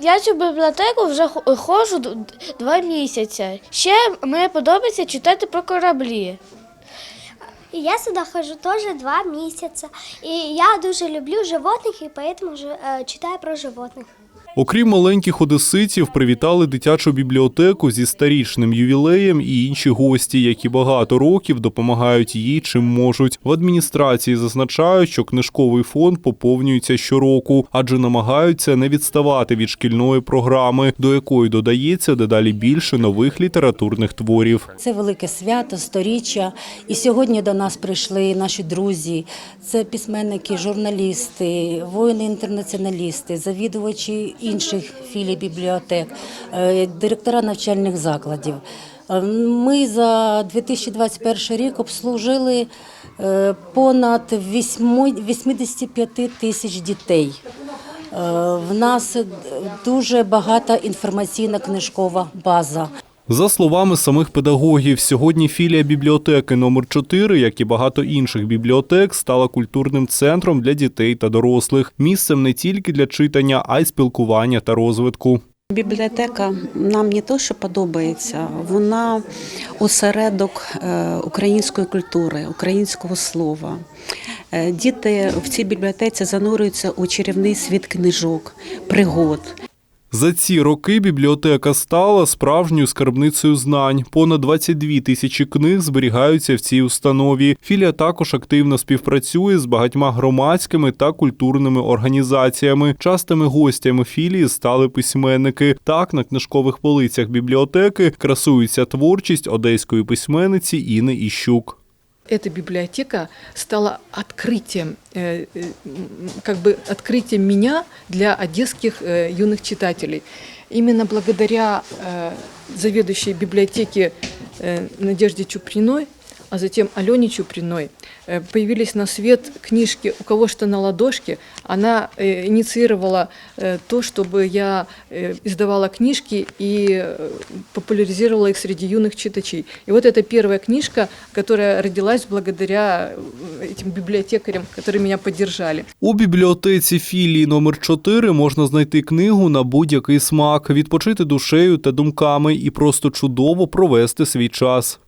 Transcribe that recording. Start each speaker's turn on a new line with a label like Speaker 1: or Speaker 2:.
Speaker 1: Я цю бібліотеку вже хо- ходжу д- два місяці. Ще мені подобається читати про кораблі.
Speaker 2: И я сюда хожу тоже два месяца. И я дуже люблю животных, и поэтому же, э, читаю про животных.
Speaker 3: Окрім маленьких одеситів, привітали дитячу бібліотеку зі старічним ювілеєм і інші гості, які багато років допомагають їй чим можуть. В адміністрації зазначають, що книжковий фонд поповнюється щороку, адже намагаються не відставати від шкільної програми, до якої додається дедалі більше нових літературних творів.
Speaker 4: Це велике свято, сторіччя. І сьогодні до нас прийшли наші друзі. Це письменники, журналісти, воїни-інтернаціоналісти, завідувачі інших філій бібліотек, е, директора навчальних закладів. Е, Ми за 2021 рік обслужили е, понад вісьмо- 85 тисяч дітей. В нас дуже багата інформаційна книжкова база.
Speaker 3: За словами самих педагогів, сьогодні філія бібліотеки номер 4 як і багато інших бібліотек, стала культурним центром для дітей та дорослих, місцем не тільки для читання, а й спілкування та розвитку.
Speaker 5: Бібліотека нам не то, що подобається, вона осередок е, української культури, українського слова. Е, Діти в цій бібліотеці занурюються у чарівний світ книжок, пригод.
Speaker 3: За ці роки бібліотека стала справжньою скарбницею знань. Понад 22 тисячі книг зберігаються в цій установі. Філія також активно співпрацює з багатьма громадськими та культурними організаціями. Частими гостями філії стали письменники. Так на книжкових полицях бібліотеки красується творчість одеської письменниці Іни Іщук
Speaker 6: Эта библиотека стала открытием, э, э, м, как бы открытием меня для одесских э, юных читателей. Именно благодаря э, заведующей библиотеки э, Надежде Чуприной, а затем Алене Чуприной, э, появились на свет книжки «У кого что на ладошке». Она э, инициировала э, то, чтобы я э, издавала книжки и э, популяризировала их среди юных читачей. И вот это первая книжка, которая родилась благодаря э, этим библиотекарям, которые меня поддержали.
Speaker 3: У бібліотеці філії номер 4 можна знайти книгу на будь-який смак, відпочити душею та думками і просто чудово провести свій час.